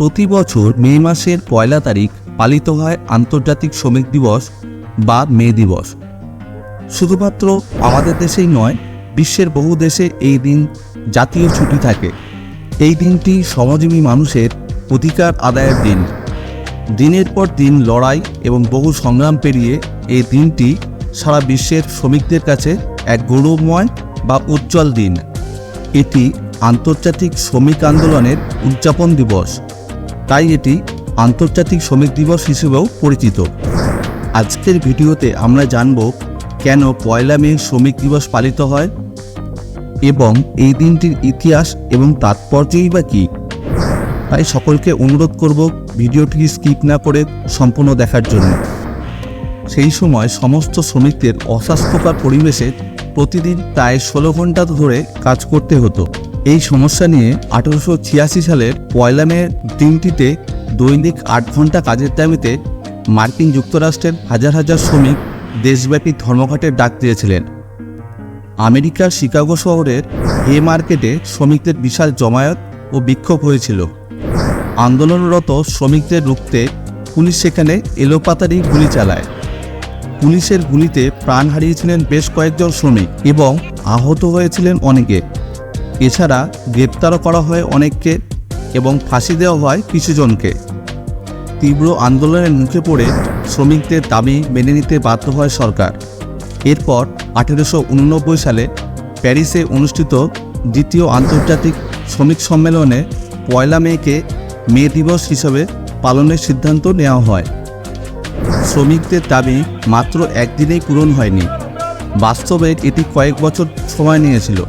প্রতি বছর মে মাসের পয়লা তারিখ পালিত হয় আন্তর্জাতিক শ্রমিক দিবস বা মে দিবস। শুধুমাত্র আমাদের দেশেই নয়, বিশ্বের বহু দেশে এই দিন জাতীয় ছুটি থাকে। এই দিনটি শ্রমজীবী মানুষের অধিকার আদায়ের দিন। দিনের পর দিন লড়াই এবং বহু সংগ্রাম পেরিয়ে এই দিনটি সারা বিশ্বের শ্রমিকদের কাছে এক গৌরবময় বা উজ্জ্বল দিন। এটি আন্তর্জাতিক শ্রমিক আন্দোলনের উদযাপন দিবস। তাই এটি আন্তর্জাতিক শ্রমিক দিবস হিসেবেও পরিচিত। আজকের ভিডিওতে আমরা জানব কেন পয়লা মে শ্রমিক দিবস পালিত হয় এবং এই দিনটির ইতিহাস এবং তাৎপর্যই বা কী। তাই সকলকে অনুরোধ করব ভিডিওটি স্কিপ না করে সম্পূর্ণ দেখার জন্য। সেই সময় সমস্ত শ্রমিকদের অস্বাস্থ্যকর পরিবেশে প্রতিদিন প্রায় ষোলো ঘণ্টা ধরে কাজ করতে হতো। এই সমস্যা নিয়ে আঠেরোশো ছিয়াশি সালের পয়লা মে দিনটিতে দৈনিক আট ঘণ্টা কাজের দাবিতে মার্কিন যুক্তরাষ্ট্রের হাজার হাজার শ্রমিক দেশব্যাপী ধর্মঘটের ডাক দিয়েছিলেন। আমেরিকার শিকাগো শহরের হে মার্কেটে শ্রমিকদের বিশাল জমায়েত ও বিক্ষোভ হয়েছিল। আন্দোলনরত শ্রমিকদের রুখতে পুলিশ সেখানে এলোপাতারি গুলি চালায়। পুলিশের গুলিতে প্রাণ হারিয়েছিলেন বেশ কয়েকজন শ্রমিক এবং আহত হয়েছিলেন অনেকে। এছাড়া গ্রেপ্তারও করা হয় অনেককে এবং ফাঁসি দেওয়া হয় কিছুজনকে তীব্র আন্দোলনের মুখে পড়ে শ্রমিকদের দাবি মেনে নিতে বাধ্য হয় সরকার। এরপর আঠেরোশো উননব্বই সালে প্যারিসে অনুষ্ঠিত দ্বিতীয় আন্তর্জাতিক শ্রমিক সম্মেলনে পয়লা মেকে মে দিবস হিসেবে পালনের সিদ্ধান্ত নেওয়া হয়। শ্রমিকদের দাবি মাত্র একদিনেই পূরণ হয়নি। বাস্তবে এটি কয়েক বছর সময় নিয়েছিল।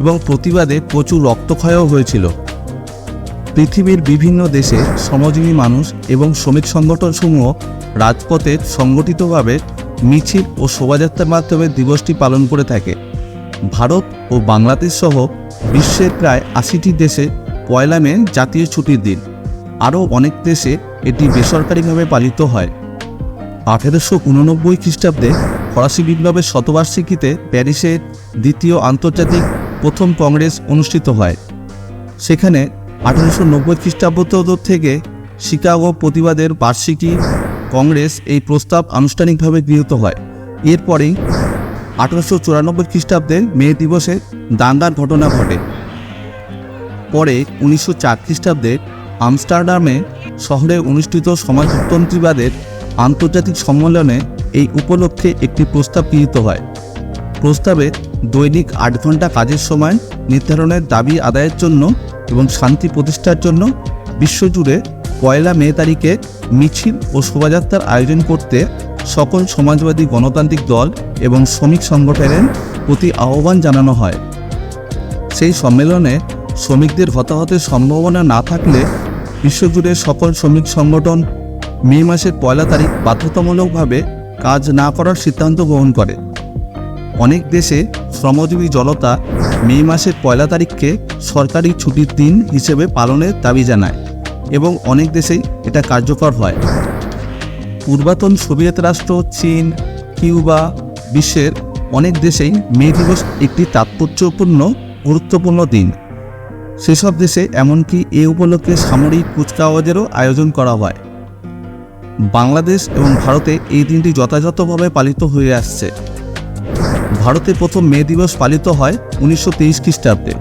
এবং প্রতিবাদে প্রচুর রক্তক্ষয়ও হয়েছিল। পৃথিবীর বিভিন্ন দেশে শ্রমজীবী মানুষ এবং শ্রমিক সংগঠনসমূহ রাজপথে সংগঠিতভাবে মিছিল ও শোভাযাত্রার মাধ্যমে দিবসটি পালন করে থাকে। ভারত ও বাংলাদেশ সহ বিশ্বের প্রায় আশিটি দেশে পয়লা মে জাতীয় ছুটির দিন। আরও অনেক দেশে এটি বেসরকারিভাবে পালিত হয়। আঠেরোশো উননব্বই খ্রিস্টাব্দে ফরাসি বিপ্লবের শতবার্ষিকীতে প্যারিসে দ্বিতীয় আন্তর্জাতিক প্রথম কংগ্রেস অনুষ্ঠিত হয়। সেখানে আঠারোশো নব্বই খ্রিস্টাব্দ থেকে শিকাগো প্রতিবাদের বার্ষিকী কংগ্রেস এই প্রস্তাব আনুষ্ঠানিকভাবে গৃহীত হয়। এরপরেই আঠারোশো চুরানব্বই খ্রিস্টাব্দে মে দিবসে দাঙ্গার ঘটনা ঘটে। পরে উনিশশো চার খ্রিস্টাব্দে আমস্টারডামে শহরে অনুষ্ঠিত সমাজতন্ত্রীবাদের আন্তর্জাতিক সম্মেলনে এই উপলক্ষে একটি প্রস্তাব গৃহীত হয়। প্রস্তাবে দৈনিক আট ঘণ্টা কাজের সময় নির্ধারণের দাবি আদায়ের জন্য এবং শান্তি প্রতিষ্ঠার জন্য বিশ্বজুড়ে পয়লা মে তারিখে মিছিল ও শোভাযাত্রার আয়োজন করতে সকল সমাজবাদী গণতান্ত্রিক দল এবং শ্রমিক সংগঠনের প্রতি আহ্বান জানানো হয়। সেই সম্মেলনে শ্রমিকদের হতাহতের সম্ভাবনা না থাকলে বিশ্বজুড়ে সকল শ্রমিক সংগঠন মে মাসের পয়লা তারিখ বাধ্যতামূলকভাবে কাজ না করার সিদ্ধান্ত গ্রহণ করে। অনেক দেশে শ্রমজীবী জনতা মে মাসের পয়লা তারিখকে সরকারি ছুটির দিন হিসেবে পালনের দাবি জানায় এবং অনেক দেশেই এটা কার্যকর হয়। পূর্বাতন সোভিয়েত রাষ্ট্র, চীন, কিউবা বিশ্বের অনেক দেশেই মে দিবস একটি তাৎপর্যপূর্ণ, গুরুত্বপূর্ণ দিন। সেসব দেশে এমনকি এ উপলক্ষে সামরিক কুচকাওয়াজেরও আয়োজন করা হয়। বাংলাদেশ এবং ভারতে এই দিনটি যথাযথভাবে পালিত হয়ে আসছে। ভারতে প্রথম মে দিবস পালিত হয় উনিশশো তেইশ খ্রিস্টাব্দে।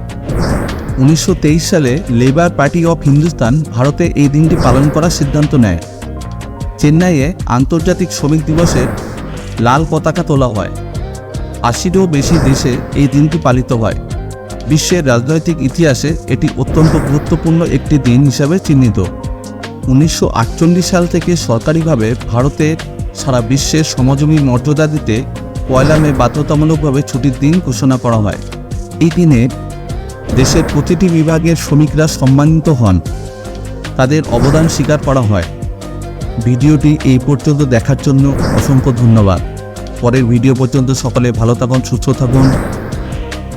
উনিশশো তেইশ সালে লেবার পার্টি অফ হিন্দুস্তান ভারতে এই দিনটি পালন করার সিদ্ধান্ত নেয়। চেন্নাইয়ে আন্তর্জাতিক শ্রমিক দিবসে লাল পতাকা তোলা হয়। আশিরও বেশি দেশে এই দিনটি পালিত হয়। বিশ্বের রাজনৈতিক ইতিহাসে এটি অত্যন্ত গুরুত্বপূর্ণ একটি দিন হিসাবে চিহ্নিত। উনিশশো আটচল্লিশ সাল থেকে সরকারিভাবে ভারতে সারা বিশ্বের সমাজমী মর্যাদা দিতে পয়লা মে বাধ্যতামূলকভাবে ছুটির দিন ঘোষণা করা হয়। এই দিনে দেশের প্রতিটি বিভাগের শ্রমিকরা সম্মানিত হন। তাদের অবদান স্বীকার করা হয়। ভিডিওটি এই পর্যন্ত দেখার জন্য অসংখ্য ধন্যবাদ। পরের ভিডিও পর্যন্ত সকলে ভালো থাকুন, সুস্থ থাকুন।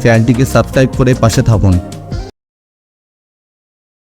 চ্যানেলটিকে সাবস্ক্রাইব করে পাশে থাকুন।